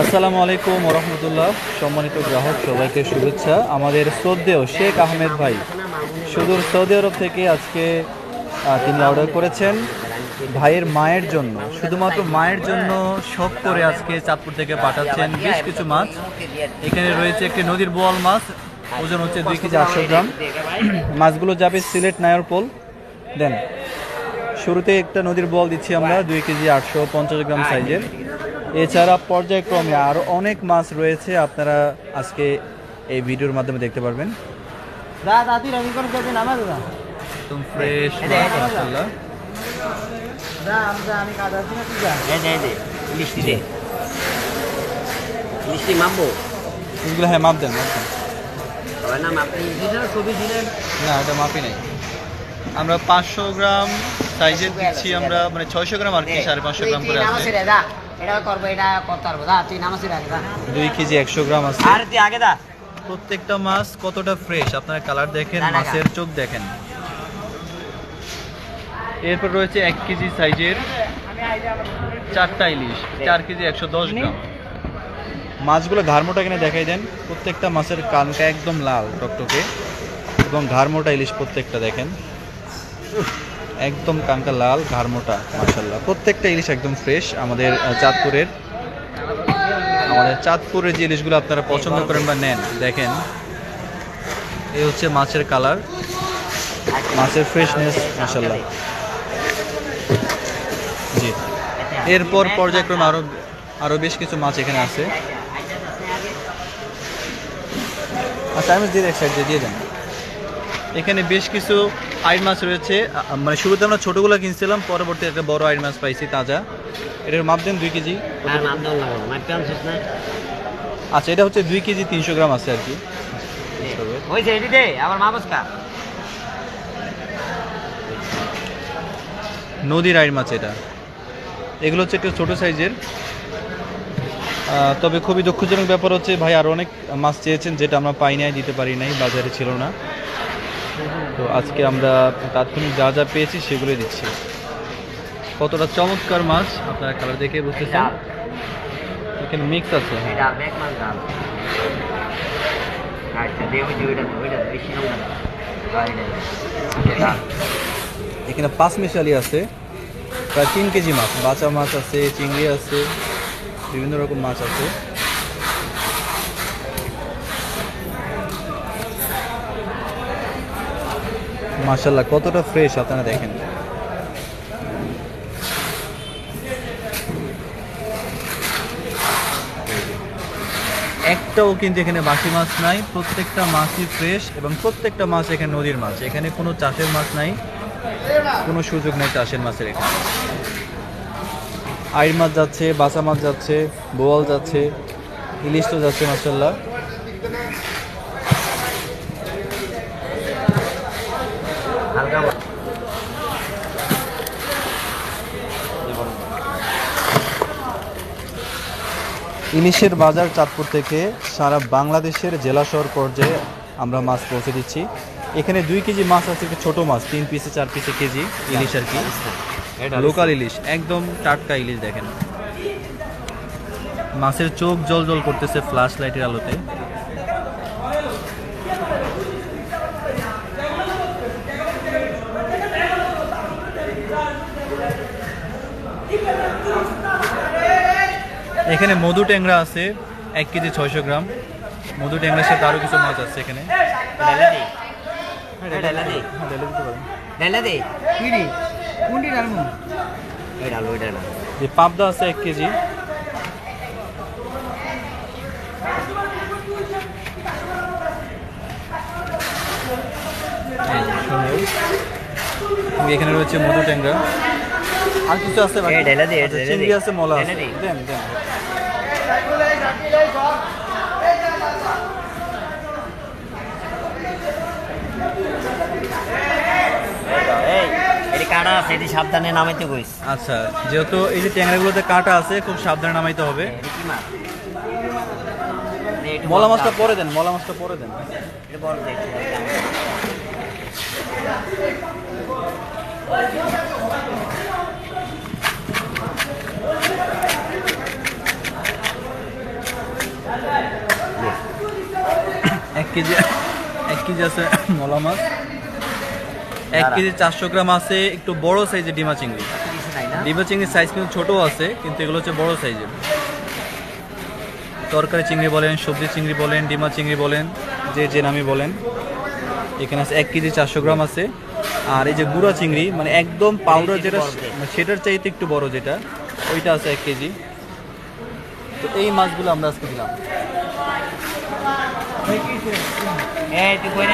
আসসালামু আলাইকুম রহমতুল্লাহ। সম্মানিত গ্রাহক, সবাইকে শুভেচ্ছা। আমাদের শ্রদ্ধেয় শেখ আহমেদ ভাই, সুদূর সৌদি আরব থেকে আজকে তিনি অর্ডার করেছেন ভাইয়ের মায়ের জন্য। শুধুমাত্র মায়ের জন্য শখ করে আজকে চাঁদপুর থেকে পাঠাচ্ছেন বেশ কিছু মাছ। এখানে রয়েছে একটি নদীর বোয়াল মাছ, ওজন হচ্ছে দুই কেজি আটশো গ্রাম। মাছগুলো যাবে সিলেট নায়রপোল। দেন, শুরুতে একটা নদীর বল দিচ্ছি আমরা, দুই কেজি আটশো পঞ্চাশ গ্রাম সাইজের। এছাড়া পর্যায়ক্রমে আরও অনেক মাছ রয়েছে আপনারা আজকে এই ভিডিওর মাধ্যমে দেখতে পারবেন। একদম ফ্রেশ এগুলো হ্যাঁ মাপ দেন মাপ না এটা মাপই নাই। আমরা পাঁচশো গ্রাম সাইজের দিচ্ছি আমরা মানে ছয়শো গ্রাম আর কি সাড়ে পাঁচশো গ্রাম করে আছে রে দা এটা করব এটা পারব। দা তুই নামাসি রাখ দা দুই কেজি একশো গ্রাম আছে। আর তুই আগে দা প্রত্যেকটা মাছ কতটা ফ্রেশ আপনারা কালার দেখেন। মাছের চোখ দেখেন। এরপর রয়েছে এক কেজি সাইজের চারটা ইলিশ। চার কেজি একশো দশ গ্রাম। মাছগুলো ঘাড়মোটা কিনে দেখাই দেন। প্রত্যেকটা মাছের কানটা একদম লাল টকটকে। এবং ঘাড়মোটা ইলিশ প্রত্যেকটা দেখেন। একদম কাঙ্কা লাল ঘাড়মোটা মাশাল্লাহ প্রত্যেকটা ইলিশ একদম ফ্রেশ আমাদের চাঁদপুরের। আমাদের চাঁদপুরের যে ইলিশগুলো আপনারা পছন্দ করেন বা নেন, দেখেন। এ হচ্ছে মাছের কালার। মাছের ফ্রেশনেস মাশাল্লাহ জি। এরপর পর্যায়ক্রমে আরও আরও বেশ কিছু মাছ এখানে আছে। আচ্ছা আমি দিয়ে এক সাইড দিয়ে দেন এখানে বেশ কিছু আইন মাছ রয়েছে। মানে শুরুতে আমরা ছোটোগুলো কিনছিলাম পরবর্তী একটা বড় আইন মাছ পাইছি তাজা। এটার মাপ দেন দুই কেজি। আর আচ্ছা এটা হচ্ছে দুই কেজি তিনশো গ্রাম আছে আর কি। নদীর আইর মাছ এটা। এগুলো হচ্ছে একটু ছোটো সাইজের। তবে খুবই দুঃখজনক ব্যাপার হচ্ছে ভাই আরও অনেক মাছ চেয়েছেন যেটা আমরা পাই নাই দিতে পারি নাই বাজারে ছিল না। তো আজকে আমরা তাৎক্ষণিক যা যা পেয়েছি সেগুলোই দিচ্ছি। কতটা চমৎকার মাছ আপনারা কালার দেখে বুঝতেছেন? এখানে মিক্স আছে হ্যাঁ। মান আচ্ছা এখানে পাঁচ মিশালি আছে প্রায় তিন কেজি মাছ। বাচা মাছ আছে চিংড়ি আছে বিভিন্ন রকম মাছ আছে। মাশাল্লাহ কতটা ফ্রেশ আপনারা দেখেন। একটাও কিন্তু এখানে বাসি মাছ নাই, প্রত্যেকটা মাছই ফ্রেশ এবং প্রত্যেকটা মাছ এখানে নদীর মাছ। এখানে কোনো চাষের মাছ নাই, কোনো সুযোগ নেই চাষের মাছের এখানে। আইর মাছ যাচ্ছে বাসা মাছ যাচ্ছে, বোয়াল যাচ্ছে, ইলিশ তো যাচ্ছে মাসাল্লাহ ইলিশের বাজার চাঁদপুর থেকে সারা বাংলাদেশের জেলা শহর পর্যায়ে আমরা মাছ পৌঁছে দিচ্ছি। এখানে দুই কেজি মাছ আছে একটু ছোটো মাছ তিন পিসে চার পিসে কেজি ইলিশ আর কি। লোকাল ইলিশ একদম টাটকা ইলিশ দেখেন। মাছের চোখ জল জল করতেছে ফ্ল্যাশ লাইটের আলোতে। এখানে মধু ট্যাংরা আছে এক কেজি ছয়শো গ্রাম। মধু ট্যাংরার সাথে আরও কিছু মাছ আছে এখানে। হ্যাঁ, ঢেলে দিতে পারেন। ডালা দে। কি রে কোনটি ডালমু ওই ডাল ওই ডাল। যে পাবদা আছে এক কেজি। এখানে রয়েছে মধু ট্যাংরা। আর কিছু আছে বাকি? এই ঢেলে দে, আচ্ছা, চিংড়ি আছে মলা আছে। দেন দেন। কাটা আছে এটি সাবধানে নামাইতে কইস। আচ্ছা যেহেতু এই যে ট্যাংরাগুলোতে কাটা আছে খুব সাবধানে নামাইতে হবে। এটি মলা মাছটা পরে দেন মলা মাছটা পরে দেন। একটু বল দে, একটু বল দাও। কেজি এক কেজি আছে মলা মাছ। এক কেজি চারশো গ্রাম আছে একটু বড় সাইজের ডিমা চিংড়ি। ডিমা চিংড়ির সাইজ কিন্তু ছোট আছে কিন্তু এগুলো হচ্ছে বড় সাইজের। তরকারি চিংড়ি বলেন সবজি চিংড়ি বলেন ডিমা চিংড়ি বলেন যে যে নামই বলেন এখানে আছে এক কেজি চারশো গ্রাম আছে। আর এই যে গুঁড়া চিংড়ি মানে একদম পাউডার যেটা মানে সেটার চাইতে একটু বড় যেটা ওইটা আছে এক কেজি। তো এই মাছগুলো আমরা আজকে দিলাম। এই তুই কই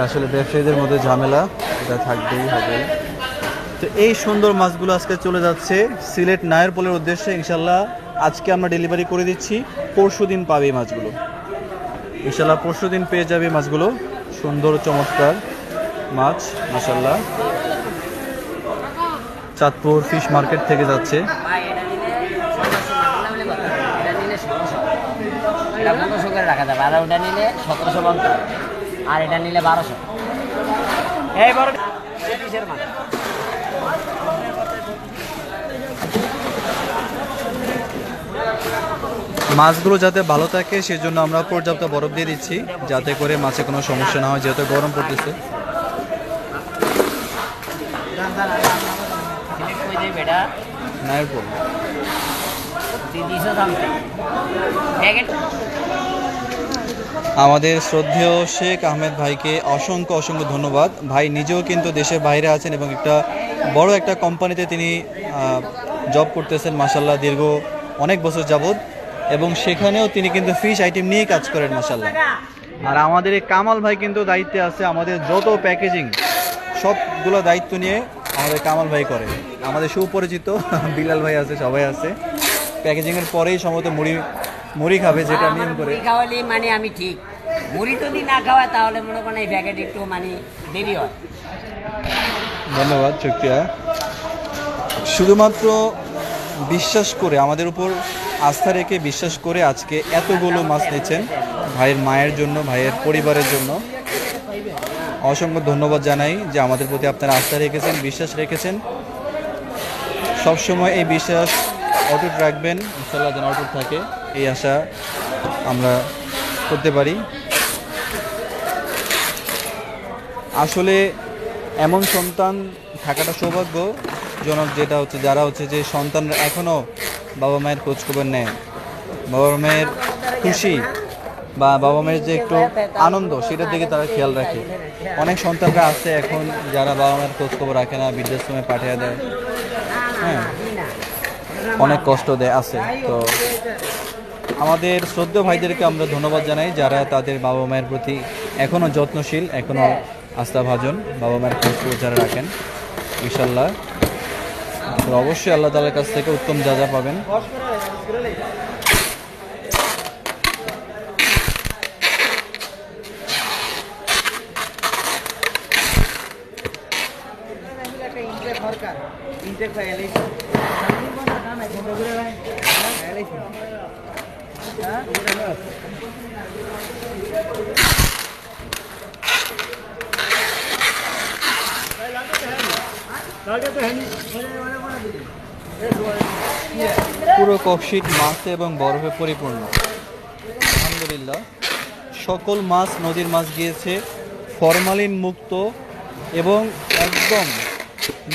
আসলে ব্যবসায়ীদের মধ্যে ঝামেলা এটা থাকবেই হবে তো এই সুন্দর মাছগুলো আজকে চলে যাচ্ছে সিলেট নায়েরপোলের উদ্দেশ্যে ইনশাল্লাহ আজকে আমরা ডেলিভারি করে দিচ্ছি। পরশু দিন পাবে এই মাছগুলো। ইনশাল্লাহ পরশু দিন পেয়ে যাবে মাছগুলো। সুন্দর, চমৎকার মাছ মাসাল্লাহ চাঁদপুর ফিশ মার্কেট থেকে যাচ্ছে। আর এটা নিলে বারোশো এই বড় মাছগুলো যাতে ভালো থাকে সেজন্য আমরা পর্যাপ্ত বরফ দিয়ে দিচ্ছি যাতে করে মাছে কোনো সমস্যা না হয় যেহেতু গরম পড়তেছে করে দেবে এটা নায়েরপোল তিনশো দাম প্যাকেট আমাদের শ্রদ্ধেয় শেখ আহমেদ ভাইকে অসংখ্য অসংখ্য ধন্যবাদ। ভাই নিজেও কিন্তু দেশের বাইরে আছেন এবং একটা বড় একটা কোম্পানিতে তিনি জব করতেছেন মাসাল্লাহ দীর্ঘ অনেক বছর যাবৎ। এবং সেখানেও তিনি কিন্তু ফিশ আইটেম নিয়ে কাজ করেন মাসাল্লাহ আর আমাদের এই কামাল ভাই কিন্তু দায়িত্বে আছে আমাদের যত প্যাকেজিং সবগুলো দায়িত্ব নিয়ে আমাদের কামাল ভাই করে। আমাদের সুপরিচিত বিলাল ভাই আছে, সবাই আছে। প্যাকেজিংয়ের পরেই সম্ভবত মুড়ি মুড়ি খাবে যেটা নিয়ম করে। মুড়ি খাওয়ালে মানে আমি ঠিক। মুড়ি যদি না খাওয়ায় তাহলে মনে করেন এই প্যাকেট একটু মানে দেরি হয়। ধন্যবাদ শুক্রিয়া শুধুমাত্র বিশ্বাস করে আমাদের উপর আস্থা রেখে বিশ্বাস করে আজকে এতগুলো মাছ নিচ্ছেন ভাইয়ের মায়ের জন্য ভাইয়ের পরিবারের জন্য। অসংখ্য ধন্যবাদ জানাই যে আমাদের প্রতি আপনারা আস্থা রেখেছেন বিশ্বাস রেখেছেন। সবসময় এই বিশ্বাস অটুট রাখবেন ইনশাল্লাহ যেন অটুট থাকে। এই আশা আমরা করতে পারি। আসলে এমন সন্তান থাকাটা সৌভাগ্য। সৌভাগ্যজনক যেটা হচ্ছে, যারা হচ্ছে যে সন্তানরা এখনও বাবা মায়ের খোঁজ খবর নেয়। বাবা মায়ের খুশি বা বাবা মায়ের যে একটু আনন্দ, সেটার দিকে তারা খেয়াল রাখে। অনেক সন্তানরা আছে এখন যারা বাবা মায়ের খোঁজ খবর রাখে না, বৃদ্ধাশ্রমে পাঠিয়ে দেয়। হ্যাঁ অনেক কষ্ট দেয়, আছে। তো আমাদের শ্রদ্ধ ভাইদেরকে আমরা ধন্যবাদ জানাই যারা তাদের বাবা মায়ের প্রতি এখনও যত্নশীল এখনও আস্থাভাজন বাবা মায়ের খোঁজ যারা রাখেন ইনশাল্লাহ তো অবশ্যই আল্লাহ তালার কাছ থেকে উত্তম যা যা পাবেন সরকার ইনটেক পাই এলাইছি এলাইছি হ্যাঁ পুরো ককশিট মাছে এবং বরফে পরিপূর্ণ। আলহামদুলিল্লাহ, সকল মাছ নদীর মাছ গিয়েছে, ফরমালিন মুক্ত এবং একদম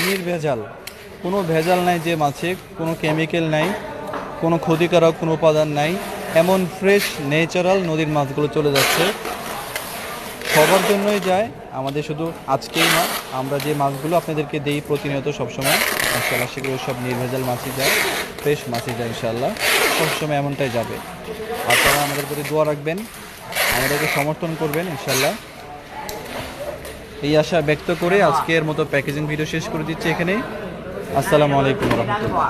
নির্ভেজাল। কোনো ভেজাল নাই যে মাছে, কোনো কেমিক্যাল নাই, কোনো ক্ষতিকারক কোনো উপাদান নাই। এমন ফ্রেশ ন্যাচারাল নদীর মাছগুলো চলে যাচ্ছে। সবার জন্যই যায়, আমাদের শুধু আজকেই না, আমরা যে মাছগুলো আপনাদেরকে দেই প্রতিনিয়ত সবসময় ইনশাল্লাহ সেগুলো সব নির্ভেজাল মাছই যায় ফ্রেশ মাছই যায় ইনশাল্লাহ সবসময় এমনটাই যাবে। আপনারা আমাদের প্রতি দোয়া রাখবেন, আমাদেরকে সমর্থন করবেন ইনশাল্লাহ এই আশা ব্যক্ত করে আজকের মতো প্যাকেজিং ভিডিও শেষ করে দিচ্ছি এখানেই। আসসালামু আলাইকুম রহমতুল্লাহ।